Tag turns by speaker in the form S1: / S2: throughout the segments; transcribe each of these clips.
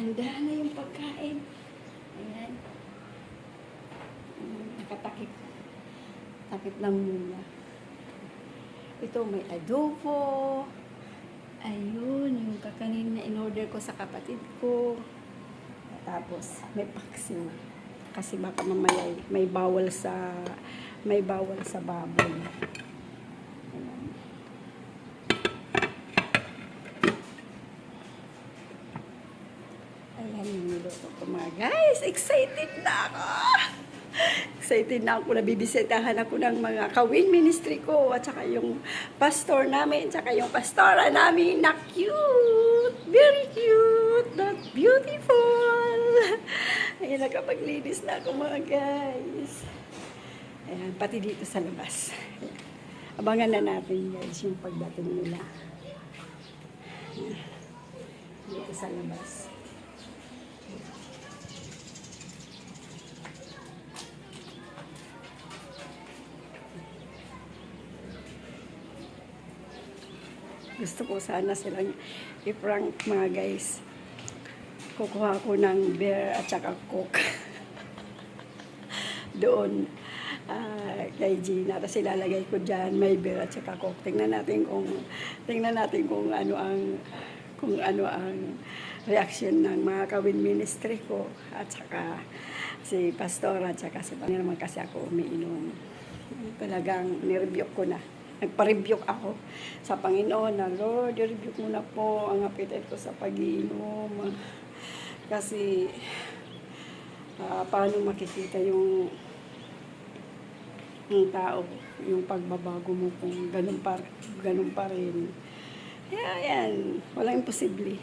S1: Handa na yung pagkain. Ayan. Nakatakip. Takip lang muna. Ito may adobo. Ayun, yung kakanin na in-order ko sa kapatid ko. Tapos, may paksiw. Kasi baka mamaya may bawal sa may bawal sa baboy. Excited na ako! Excited na ako. Nabibisitahan ako ng mga kawin ministry ko at saka yung pastor namin, at saka yung pastora namin na cute! Very cute! Not beautiful! Ayan, nakapaglinis na ako mga guys. Ayan, pati dito sa labas. Abangan na natin guys yung pagdating nila. Ayan. Dito sa labas. Gusto ko sana silang i-prank mga guys. Kukuha ko ng bear at saka coke. Doon ah, kay Gina. Tapos ilalagay ko dyan, may bear at saka coke. Tingnan natin kung, tingnan natin kung ano ang, kung ano ang reaction ng mga kawin ministry ko at saka si pastor at saka si Hindi naman kasi ako umiinom. Talagang nirebuke ko na. Nagpa-rebuke ako sa Panginoon na, Lord, i-rebuke mo na po ang appetite ko sa pag-iinom. Kasi, ah, paano makikita yung ng tao, yung pagbabago mo kung ganun pa, ganun pa rin. Kaya yan, walang imposible.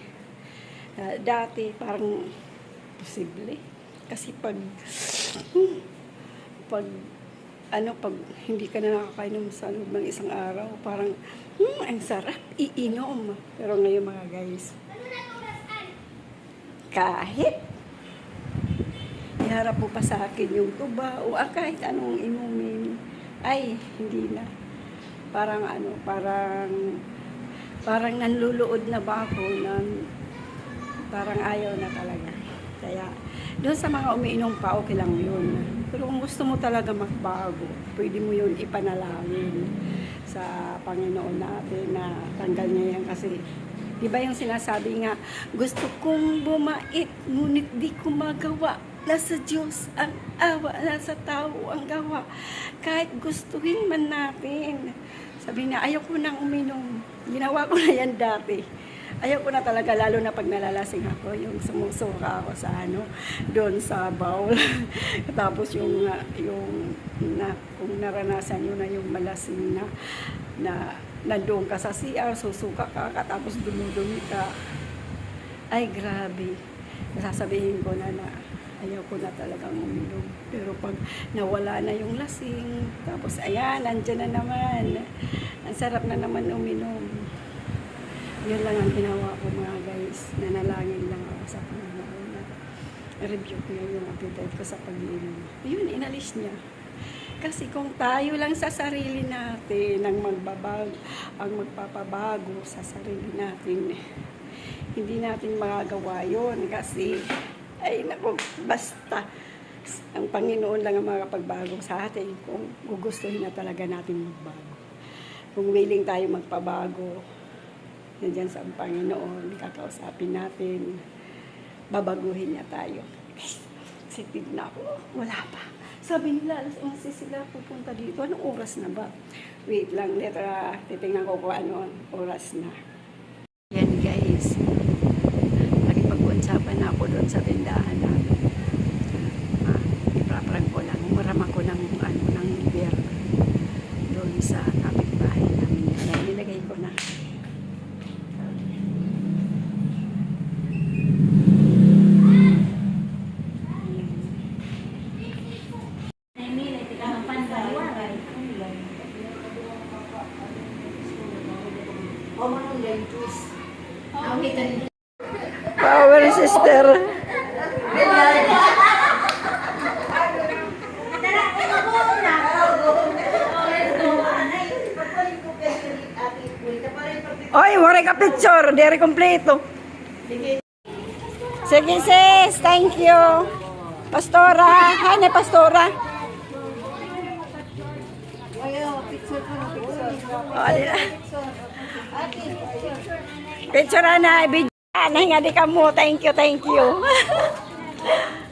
S1: Ah, dati, parang posible. Kasi pag, pag, ano, pag hindi ka na nakakainom sa loob ng isang araw, parang, hmm, ang sarap, iinom. Pero ngayon mga guys, kahit iharap mo pa sa akin yung tuba o ah, kahit anong inumin, ay, hindi na. Parang ano, parang, parang nanluluod na ba ako ng, parang ayaw na talaga. Kaya, doon sa mga umiinom pa, okay lang yun. Pero kung gusto mo talaga magbago, pwede mo yun ipanalangin sa Panginoon natin na tanggal niya yan kasi Di ba yung sinasabi nga, gusto kong bumait, ngunit di ko magawa. Nasa Diyos ang awa, nasa tao ang gawa. Kahit gustuhin man natin. Sabi na, ayoko nang uminom. Ginawa ko na yan dati. Ayoko na talaga, lalo na pag nalalasing ako, yung sumusuka ako sa ano, doon sa bowl. Tapos yung, uh, yung, na, kung naranasan nyo na yung malasing na, na nandoon ka sa CR, susuka ka, katapos dumudumi ka. Ay, grabe. Sasabihin ko na na ayaw ko na talagang uminom. Pero pag nawala na yung lasing, tapos ayan, nandyan na naman. Ang sarap na naman uminom. Yun lang ang ginawa ko mga guys. Nanalangin lang ako sa Panginoon na rebuke niya yung appetite ko sa pag-iinom. Yun, inalis niya. Kasi kung tayo lang sa sarili natin ang magbabag, ang magpapabago sa sarili natin, hindi natin magagawa yun kasi ay nako, basta ang Panginoon lang ang makapagbago sa atin kung gugustuhin na talaga natin magbago. Kung willing tayo magpabago, nandiyan sa Panginoon, kakausapin natin, babaguhin niya tayo. Excited na ako, wala pa. Sabi nila, alas 11 sila pupunta dito. Anong oras na ba? Wait lang, letra, titingnan ko kung ano oras na. Yan guys, nakipag-uunsapan na ako doon sa tindahan namin. Ah, ipraprank ko lang, umaram ako ng, ano, ng beer doon sa kapitbahay namin. Ayan, nilagay ko na. Power sister. Oy, wala ka picture. Dere kompleto. Sige sis, thank you. Pastora, hane pastora.
S2: Ayaw,
S1: picture na video na. Hinga di ka mo. Thank you, thank you.